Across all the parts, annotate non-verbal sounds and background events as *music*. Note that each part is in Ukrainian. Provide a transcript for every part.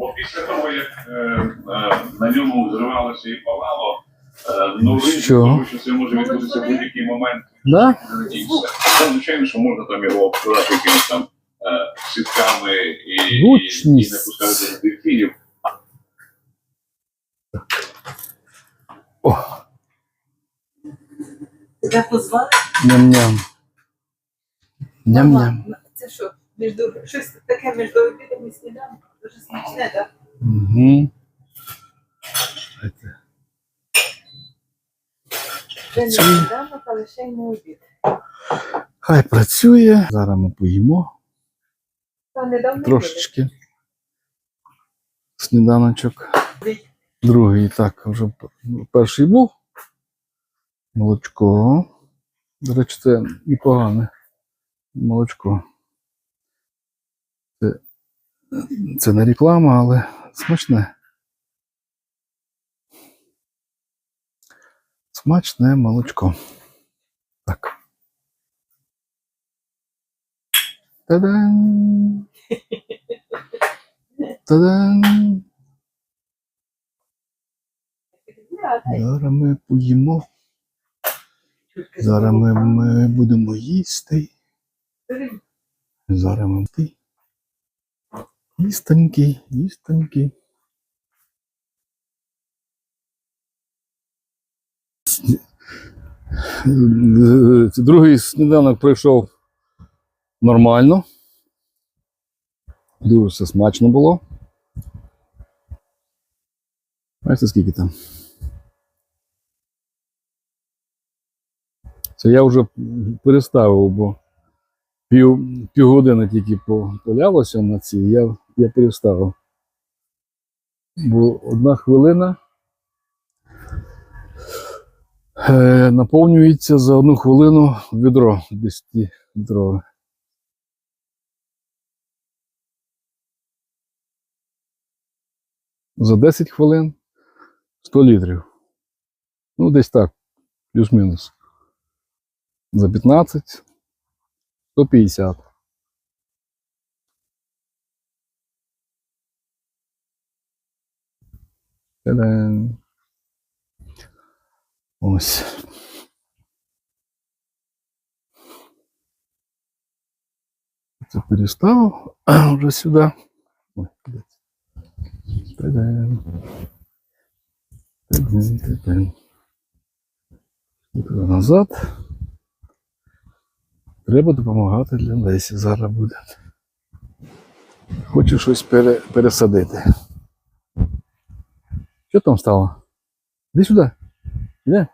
Бо після того, як е, е, на ньому зривалося і палало, е, ну ви Що? тому що це може відбутися в будь-який момент. Да? Та, звичайно, що можна там його обкладати якимись там е, сітками і, і, і не Гучність. пускати до дельфінів. Тебе позвали? ням-ням. Ням-ням. Це що? Між щось таке між обідом і сніданком? Дуже смачне, так? Угу. Це не сніданок, але ще й не обід. Хай працює. Зараз ми поїмо Та недавно трошечки. Сніданочок. Другий так, вже перший був. Молочко. До речі, це непогане. Молочко. Це, не реклама, але смачне. Смачне молочко. Так. Та-дам! Та-дам! Зараз ми поїмо. Зараз ми, ми будемо їсти. Зараз ми їстеньки. Е, Другий сніданок пройшов нормально. Дуже все смачно було. Бачите, скільки там? Це я вже переставив, бо пів, півгодини тільки полялося на ці, я, я переставив. Бо одна хвилина е, наповнюється за одну хвилину відро 10 літрове. За 10 хвилин 100 літрів. Ну, десь так, плюс-мінус. За 15 150. Та-дам. Ось. Це переставив *clears throat* вже сюди. Ой? Та-дам. Та-дам. Назад. Треба допомагати для Лесі. Зараз буде. Хочу щось пере, пересадити. Що там стало? Іди сюди. Іди.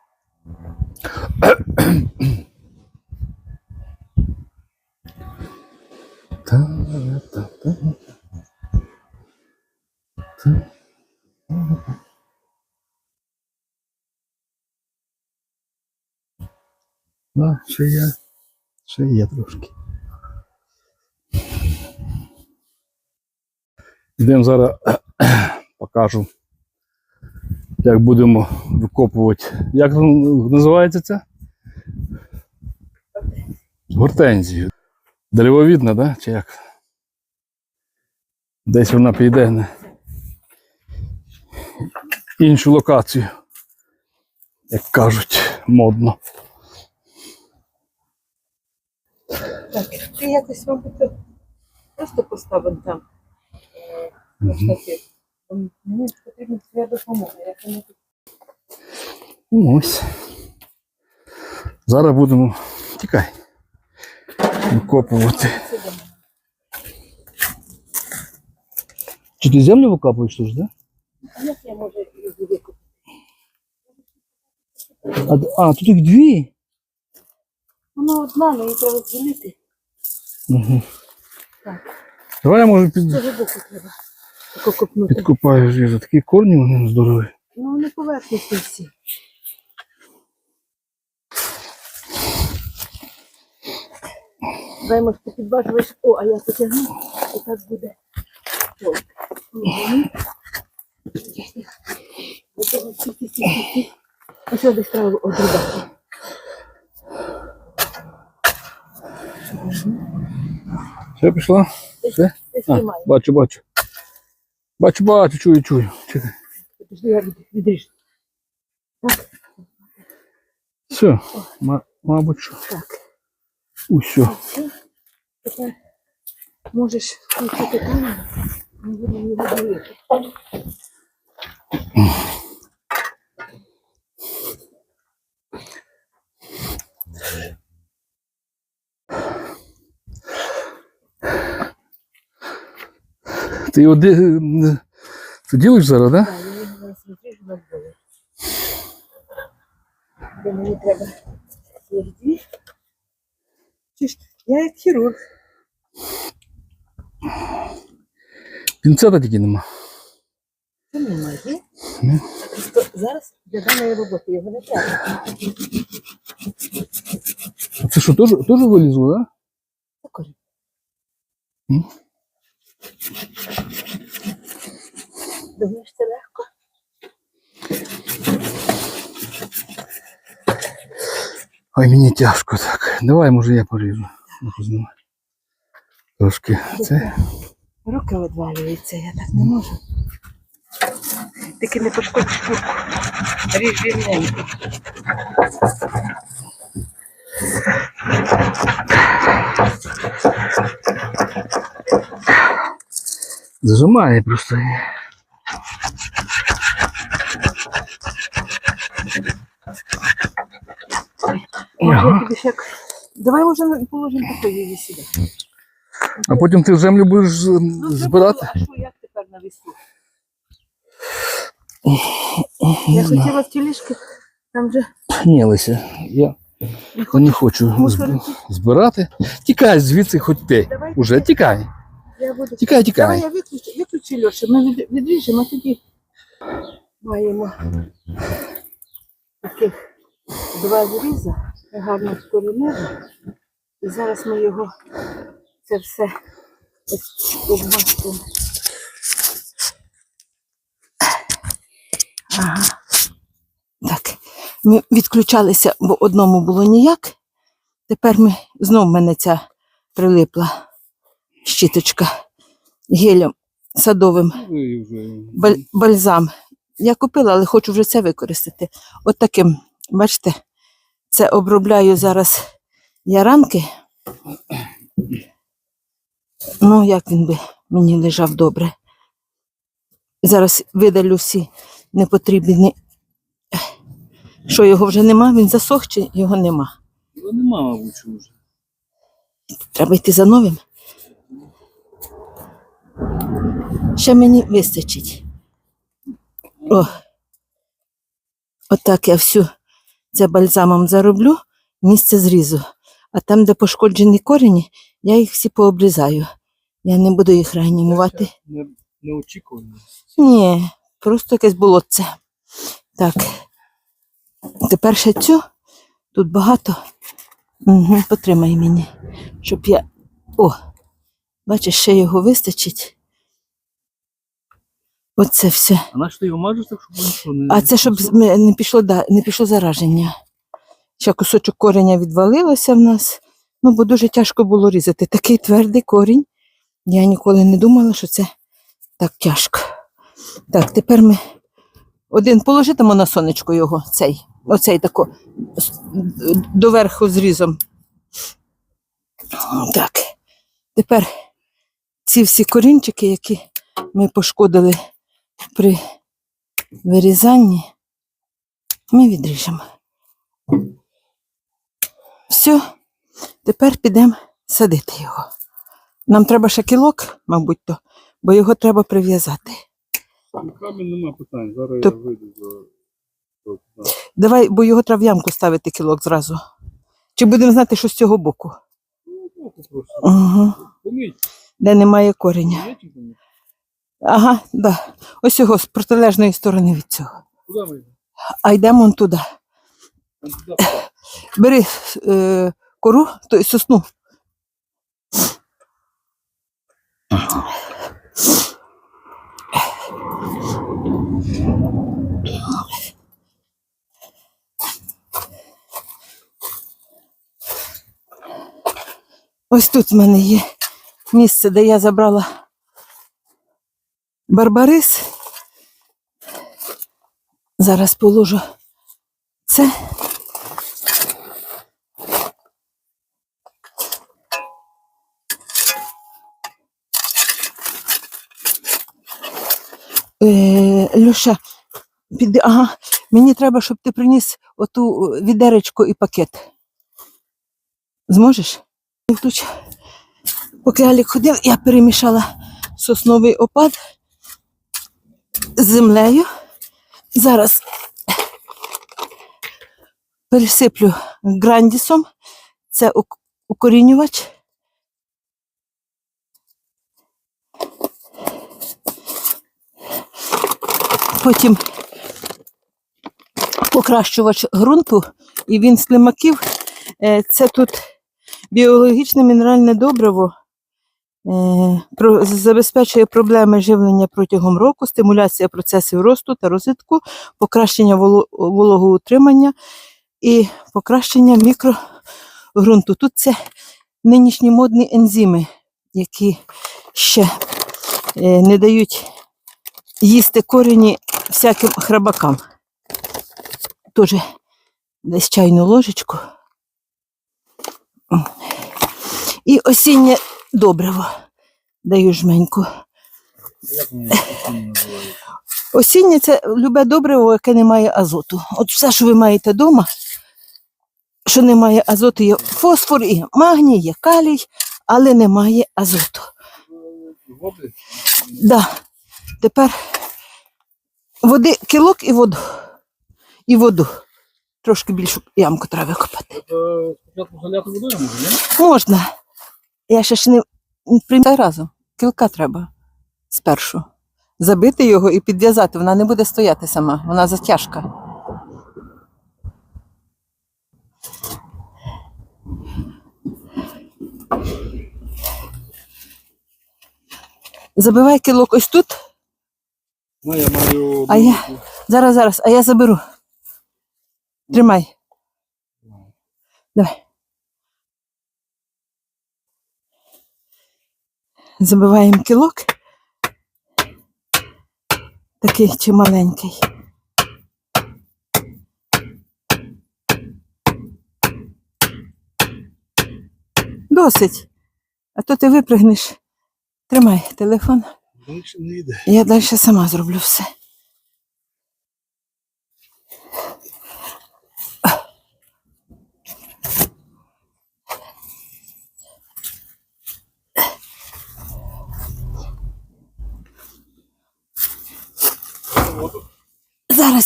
Та-та-та-та. Та. Да, ще є. Ще є трошки. Йдемо зараз покажу, як будемо викопувати. Як називається це? Гортензію. Деревовідна, да? Чи як? Десь вона піде на іншу локацію, як кажуть, модно. Так, ти якось, мабуть, просто поставив там. на штатив. М, Мені потрібна твоя допомога. Я не тут Ну, Ось. Зараз будемо. Тікай. Викопувати. сидимо. Чи ти землю викопуєш тут, да? А як я можу її викупити? А, а тут їх дві. Вона одна, але її треба змінити. Угу. Так. Давай я може під, Це глибоко треба. Копнути. підкопаю знизу. Такі корні вони здорові. Ну, вони поверхності всі. Дай може ти підбажуєш, о, а я потягну, і так буде. О. Мгм. Ось десь треба одрубати. Все пішла? Все? А, бачу, бачу. Бачу, бачу, чую, чую. Чекай. Я від- відріжу. Все, ма- мабуть, що. Так. Усьо. Тепер можеш включити камеру. Ми будемо його дивити. Ти його де, ти ділиш зараз, так? Да? Бо мені треба я як хірург. Пінцета тільки нема. Це немає. Ні. Зараз для даної роботи його не треба. А це що, теж, теж вилізло, так? Да? Покажи. Думаєш, це легко? Ой, мені тяжко так. Давай, може, я поріжу. Ну. Трошки. Це. Руки відвалюються, я так не можу. Тільки не пошкодь штуку. Ріж рівненько. Зажимає просто. Ага. Давай, може, положимо таку її сюди. А потім ти землю будеш Ну, збирати? А що, як тепер навести? Я хотіла в тілішки, там же Ні, Леся, я я не хочу зб- збирати. Тікай звідси, хоч ти. Давай. Уже тікай. Я буду. Тікай, Давай я виключу, виключу Льоша, ми від, відріжемо, а тоді маємо таких два зріза, гарно скорінили. І зараз ми його це все ось обмастимо. Ага. Так, ми відключалися, бо одному було ніяк. Тепер ми знов в мене ця прилипла щіточка гелем садовим баль- бальзам. Я купила, але хочу вже це використати. От таким, бачите, це обробляю зараз яранки. Ну, як він би мені лежав добре. Зараз видалю всі непотрібні. Що його вже нема, він засох чи його нема. Ну, нема, мабуть, вже. Треба йти за новим. Ще мені вистачить. О. Отак я всю це бальзамом зароблю, місце зрізу. А там, де пошкоджені корені, я їх всі пообрізаю. Я не буду їх реанімувати. Не, неочікувано. Ні, просто якесь болотце. Так. Тепер ще цю. Тут багато. Угу, потримай мені, щоб я. О! Бачиш, ще його вистачить. Оце все. А на що ти його мажеш, так щоб нічого не. А це щоб ми- не пішло, да, не пішло зараження. Ще кусочок кореня відвалилося в нас. Ну, бо дуже тяжко було різати. Такий твердий корінь. Я ніколи не думала, що це так тяжко. Так, тепер ми один положитимо на сонечко його, цей, оцей тако с- доверху зрізом. Так. Тепер ці всі корінчики, які ми пошкодили при вирізанні, ми відріжемо. Все, тепер підемо садити його. Нам треба ще кілок, мабуть, то, бо його треба прив'язати. Камінь нема питань. Зараз То- я вийду за. за- Давай, бо його треба в ямку ставити кілок зразу. Чи будемо знати, що з цього боку? Ну, просто. Угу. Де немає кореня. Ага, да. Ось його з протилежної сторони від цього. Куди ми? А йдемо он туди. Туди. Бери е, кору, то сосну. Ось тут в мене є місце, де я забрала барбарис. Зараз положу це. Е, Люша, піди, ага, мені треба, щоб ти приніс оту відеречко і пакет. Зможеш? Включ. Поки Алік ходив, я перемішала сосновий опад з землею. Зараз пересиплю грандісом. Це укорінювач. Потім покращувач ґрунту, і він з климаків. Е, Це тут біологічне мінеральне добриво. Е, забезпечує проблеми живлення протягом року, стимуляція процесів росту та розвитку, покращення вологоутримання і покращення мікрогрунту. Тут це нинішні модні ензими, які ще е, не дають їсти корені всяким храбакам. Теж десь чайну ложечку. І осіннє добриво даю жменьку. Як вони називають? Осіннє це любе добриво, яке не має азоту. От все, що ви маєте вдома, що не має азоту, є фосфор, і магній, є калій, але немає азоту. Води? Да. Тепер води, кілок і воду. І воду. Трошки більшу ямку треба викопати. Тобто спочатку заляти водою може, ні? Можна. Я ще ж не приймаю разом. Кілка треба спершу. Забити його і підв'язати. Вона не буде стояти сама, вона затяжка. Забивай кілок ось тут. Ну, я маю... А я- Зараз, зараз, а я заберу. Тримай. Давай. Забиваємо кілок. Такий чи маленький. Досить. А то ти випригнеш. Тримай телефон. Дальше не йде. Я далі сама зроблю все.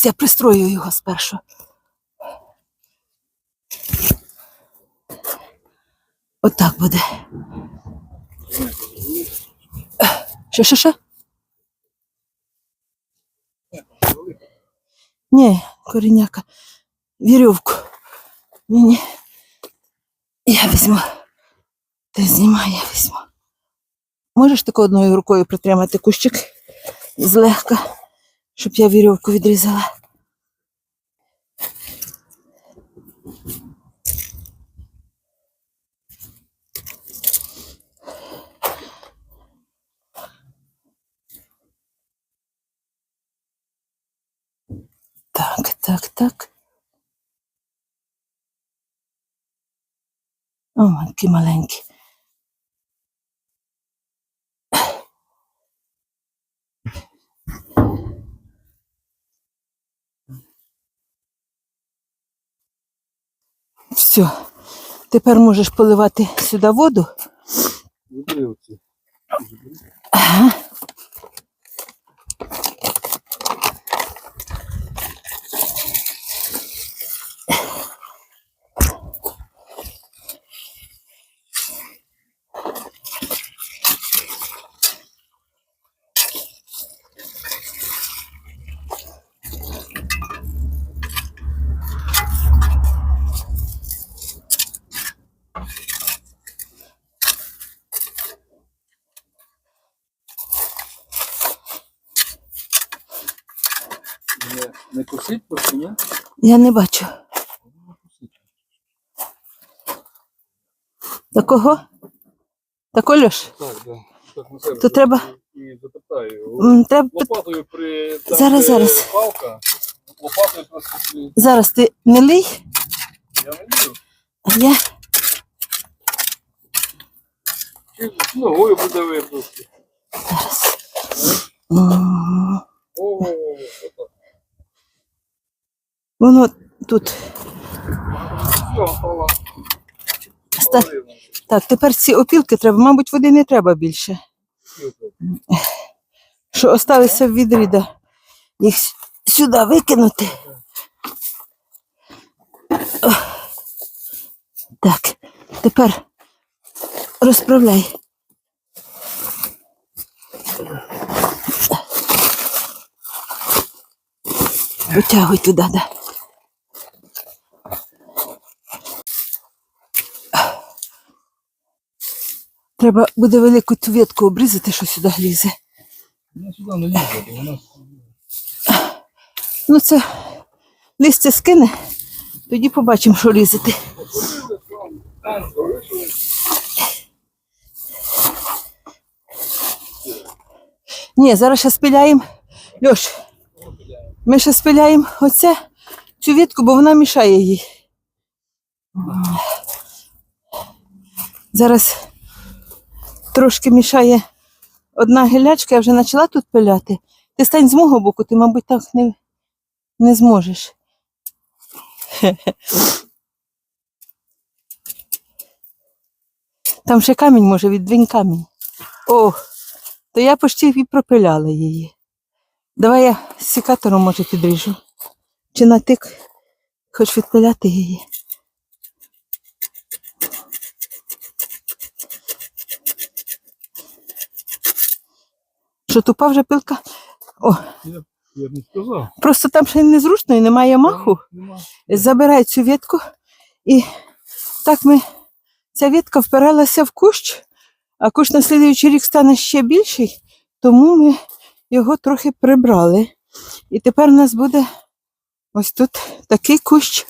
Зараз я пристрою його спершу. Отак буде. Що, що, що? Ні, коріняка. Вірьовку. Мені. Я візьму. Ти знімай, я візьму. Можеш тако одною рукою притримати кущик злегка, щоб я вірьовку відрізала. Так, так, так. О, який маленький. Все. Тепер можеш поливати сюди воду. Ага. Не, не косить просто, ні? Я не бачу. Такого? Тако Льош? Так, да. Так, на себе То треба- і затоптаю Треба Лопатою при там, Зараз, де зараз. палка, лопатою просто зараз ти не лий, я не вірю. а я Чи ногою придавив просто. М, О, отак. Воно тут. Ста- Так, тепер ці опілки треба, мабуть, води не треба більше. Що осталися в відрі, да. їх сюди викинути. Так, тепер розправляй. Витягуй туди, да. Треба буде велику ту ветку обрізати, що сюди лізе. Вона сюди не лізе, бо вона Ну, це листя скине, тоді побачимо, що різати. Ні, зараз ще спиляємо. Льош, ми ще спиляємо оце, цю ветку, бо вона мішає їй. Зараз трошки мішає одна гілячка, я вже почала тут пиляти. Ти стань з мого боку, ти, мабуть, так не, не зможеш. *laughs* Там ще камінь може, віддвинь камінь. О, то я почти і пропиляла її. Давай я сікатором, може, підріжу. Чи на тик, хоч відпиляти її. Що тупа вже пилка? О, Я б не сказав. просто там ще незручно і немає маху. Нема. Забирай цю ветку. І так ми, ця ветка впиралася в кущ, а кущ на слідуючий рік стане ще більший, тому ми його трохи прибрали. І тепер у нас буде ось тут такий кущ.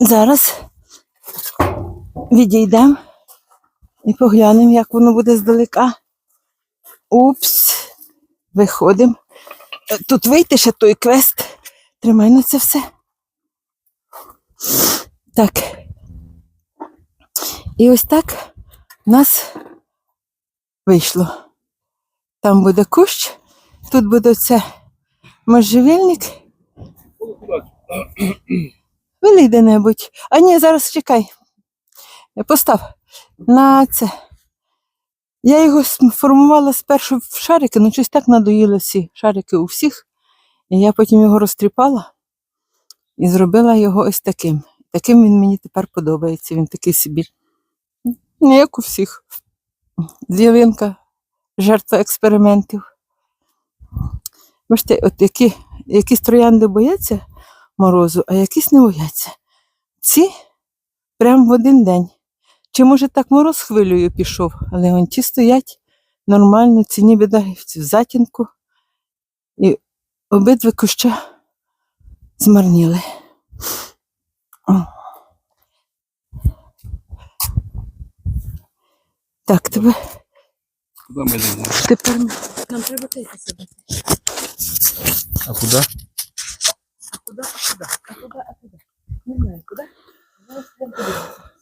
Зараз відійдемо і поглянемо, як воно буде здалека. Упс, виходимо. Тут вийти ще той квест. Тримай на це все. Так. І ось так у нас вийшло. Там буде кущ, тут буде це можжевільник. Вилий де-небудь. А ні, зараз чекай. Постав на це. Я його сформувала спершу в шарики, ну щось так надоїли всі шарики у всіх. І я потім його розтріпала і зробила його ось таким. Таким він мені тепер подобається. Він такий собі. Не як у всіх. З'явинка, жертва експериментів. Бачите, от які, якісь троянди бояться морозу, а якісь не бояться. Ці прям в один день. Чи може так мороз хвилею пішов, але вон ті стоять нормально, ці ніби навіть в затінку. І обидві куща змарніли. Так, тебе, Куди ми йдемо? тепер нам треба тейти себе. А куди? А куди, а куди? А куди, а куди? Не знаю, куди? Зараз.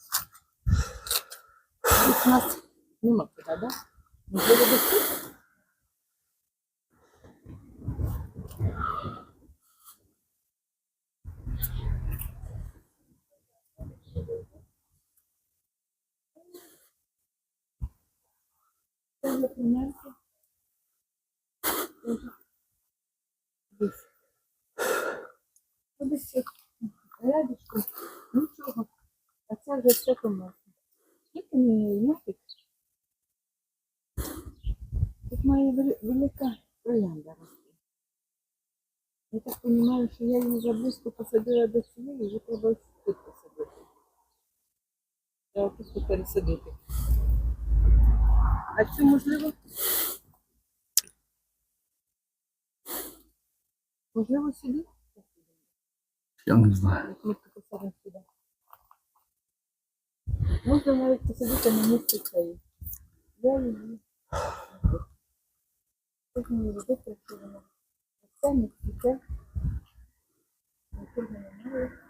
Тут у нас нема куди? Да? Можливо, десь тут? Це запиняється. Десь. Кудись тут рядочку. А все помосно. Скільки мені нафіг? Тут має вели- велика троянда рости. Я так розумію, що я її заблизько посадила до цієї, вже треба ось тут посадити. Треба просто пересадити. А цю можливо? Можливо, сюди? Я не знаю. Як ми посадимо сюди. Можна навіть посадити на місці цієї. Я її Тут мені робити, що це не цвіте. Нікого немає.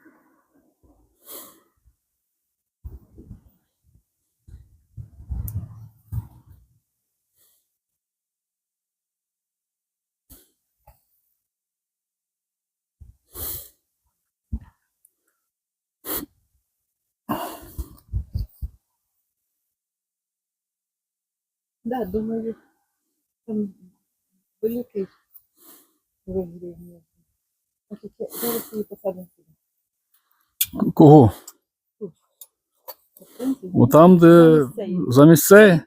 Да, думаю, там великий я зараз її посадимо сюди. Кого? О, там, де замість цієї?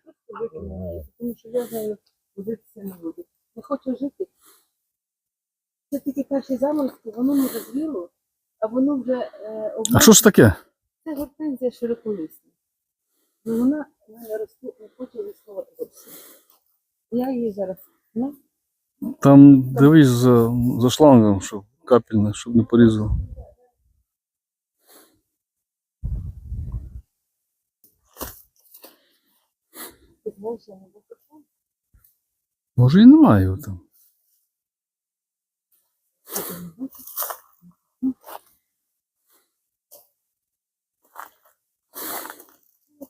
Тому що я знаю, куди це не буде. Не хочу жити. Це тільки перші заморозки, воно не розвіло, а воно вже е, А що ж таке? Це гортензія широколисна. Ну вона в мене росте, не хоче. Я її зараз. Ну, Там дивись за, за шлангом, щоб капельне, щоб не порізало. я не. Може і немає його там.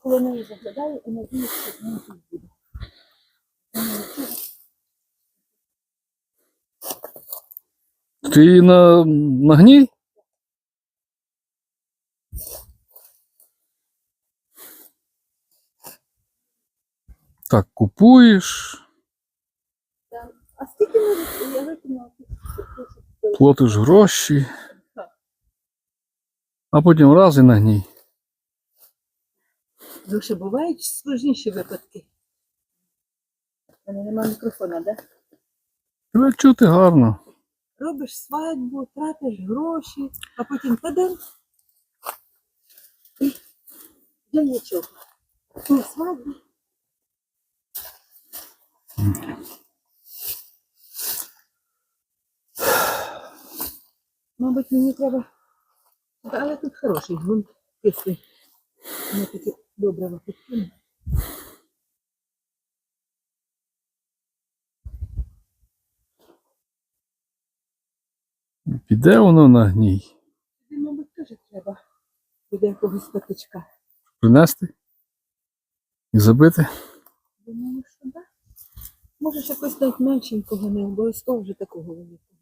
Коли неї заглядаю і надіюсь, що в мене тут буде. Ти її на, на гній? Так, купуєш, А скільки може я викинула платиш гроші, а потім раз і на гній. Дуже бувають сложніші випадки. У мене немає мікрофона, да? Тебе чути гарно. Робиш свадьбу, тратиш гроші, а потім падем. І для нічого. Ну, свадьбу. Мабуть, мені треба. Але тут хороший ґрунт кислий. Добре випустимо. Піде воно на гній. Тобі, мабуть, теж треба буде якогось патичка. Принести і забити. Думаю, що так. Може, ще якось навіть меншенького, не обов'язково вже такого великого. Угу.